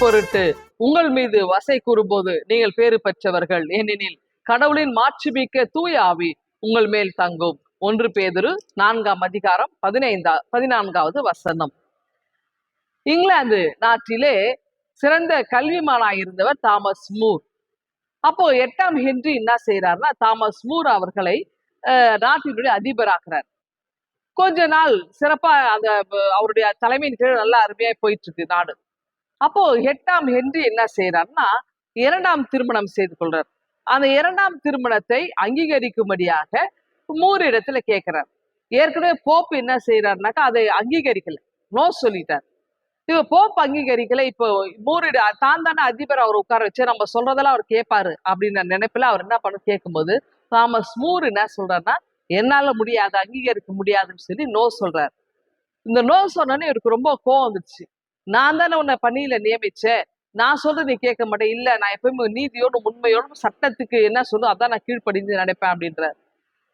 பொருட்டு உங்கள் மீது வசை கூறும்போது நீங்கள் பேறு பெற்றவர்கள். ஏனெனில் கடவுளின் மாட்சிமிக்க தூய ஆவி உங்கள் மேல் தங்கும். ஒன்று பேதுரு நான்காம் அதிகாரம் பதினைந்தா பதினான்காவது வசனம். இங்கிலாந்து நாட்டிலே சிறந்த கல்விமானாய் இருந்தவர் தாமஸ் மூர். அப்போ எட்டாம் ஹென்றி என்ன செய்யறாருன்னா தாமஸ் மூர் அவர்களை அஹ், நாட்டினுடைய அதிபராக்குறார். கொஞ்ச நாள் சிறப்பா அந்த அவருடைய தலைமையின் கீழ் நல்லா அருமையா போயிட்டு இருக்கு நாடு. அப்போ எட்டாம் ஹென்றி என்ன செய்யறாருன்னா இரண்டாம் திருமணம் செய்து கொள்றார். அந்த இரண்டாம் திருமணத்தை அங்கீகரிக்கும்படியாக மூறு இடத்துல கேட்கிறார். ஏற்கனவே போப் என்ன செய்யறாருனாக்கா அதை அங்கீகரிக்கல. நோ சொல்லிட்டார். இப்ப போப் அங்கீகரிக்கல. இப்போ மூறு தான் தானே அதிபர் அவர் உட்கார வச்சு நம்ம சொல்றதெல்லாம் அவர் கேட்பாரு அப்படின்னு நினைப்புல அவர் என்ன பண்ண கேட்கும்போது தாமஸ் மூர் என்ன சொல்றாருன்னா என்னால முடியாது அங்கீகரிக்க முடியாதுன்னு சொல்லி நோ சொல்றாரு. இந்த நோ சொன்னோன்னே இவருக்கு ரொம்ப கோவம் வந்துருச்சு. நான் தானே உன்னை பணியில நியமிச்சேன். நான் சொல்றது நீ கேட்க மாட்டேன். இல்ல நான் எப்பயுமே நீதியோடும் உண்மையோடும் சட்டத்துக்கு என்ன சொல்லும் அதான் நான் கீழ்ப்படிந்து நினைப்பேன் அப்படின்ற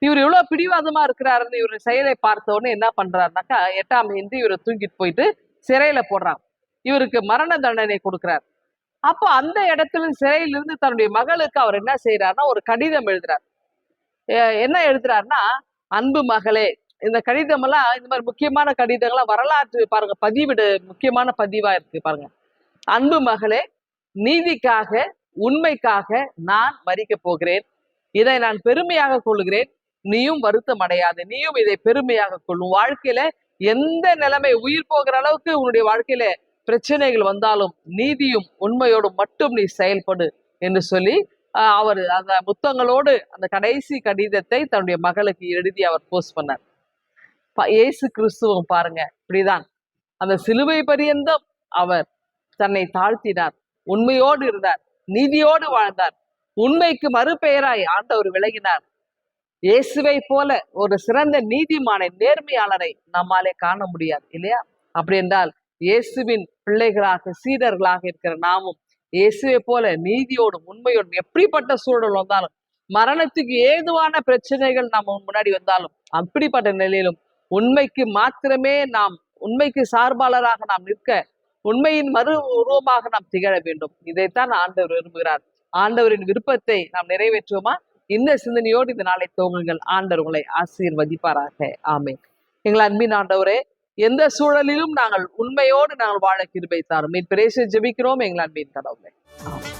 இவர் எவ்வளவு பிடிவாதமா இருக்கிறாருன்னு இவர் செயலை பார்த்த உடனே என்ன பண்றாருனாக்கா எட்டாம் ஹிந்தி இவரை தூங்கிட்டு போயிட்டு சிறையில போடுறான். இவருக்கு மரண தண்டனை கொடுக்கிறார். அப்போ அந்த இடத்துல சிறையிலிருந்து தன்னுடைய மகளுக்கு அவர் என்ன செய்யறாருன்னா ஒரு கடிதம் எழுதுறார். என்ன எழுதுறாருன்னா அன்பு மகளே இந்த கடிதம் எல்லாம் இந்த மாதிரி முக்கியமான கடிதங்கள்லாம் வரலாற்று பாருங்க பதிவிடு முக்கியமான பதிவா இருக்கு பாருங்க. அன்பு மகளே நீதிக்காக உண்மைக்காக நான் மறிக்க போகிறேன். இதை நான் பெருமையாக கொள்கிறேன் நீயும் வருத்தம் அடையாது. நீயும் இதை பெருமையாக கொள்ளும். வாழ்க்கையில எந்த நிலைமை உயிர் போகிற அளவுக்கு உன்னுடைய வாழ்க்கையில பிரச்சனைகள் வந்தாலும் நீதியும் உண்மையோடும் மட்டும் நீ செயல்படு என்று சொல்லி ஆஹ் அவர் அந்த புத்தங்களோடு அந்த கடைசி கடிதத்தை தன்னுடைய மகளுக்கு எழுதி அவர் போஸ்ட் பண்ணார். இயேசு கிறிஸ்துவும் பாருங்க இப்படிதான். அந்த சிலுவை பரியந்தம் அவர் தன்னை தாழ்த்தினார் உண்மையோடு இருந்தார் நீதியோடு வாழ்ந்தார் உண்மைக்கு மறுபெயராய் ஆண்டவர் விலகினார் இயேசுவை போல ஒரு சிறந்த நீதிமானை நேர்மையாளரை நம்மாலே காண முடியாது இல்லையா? அப்படி என்றால் இயேசுவின் பிள்ளைகளாக சீடர்களாக இருக்கிற நாமும் இயேசுவை போல நீதியோடும் உண்மையோடும் எப்படிப்பட்ட சூழல் வந்தாலும் மரணத்துக்கு ஏதுவான பிரச்சனைகள் நம்ம முன்னாடி வந்தாலும் அப்படிப்பட்ட நிலையிலும் உண்மைக்கு மாத்திரமே நாம் உண்மைக்கு சார்பாளராக நாம் நிற்க உண்மையின் மறு உருவமாக நாம் திகழ வேண்டும். இதைத்தான் ஆண்டவர் விரும்புகிறார். ஆண்டவரின் விருப்பத்தை நாம் நிறைவேற்றுவோமா? இந்த சிந்தனையோடு இந்த நாளை துவங்குங்கள். ஆண்டவர் உங்களை ஆசீர்வதிப்பாராக. ஆமே எங்கள் அன்பின் ஆண்டவரே எந்த சூழலிலும் நாங்கள் உண்மையோடு நாங்கள் வாழ கிருபை தாரும். மீன் பிரேச ஜெபிக்கிறோம். எங்கள் அன்பின் கடவுளை. ஆமென்.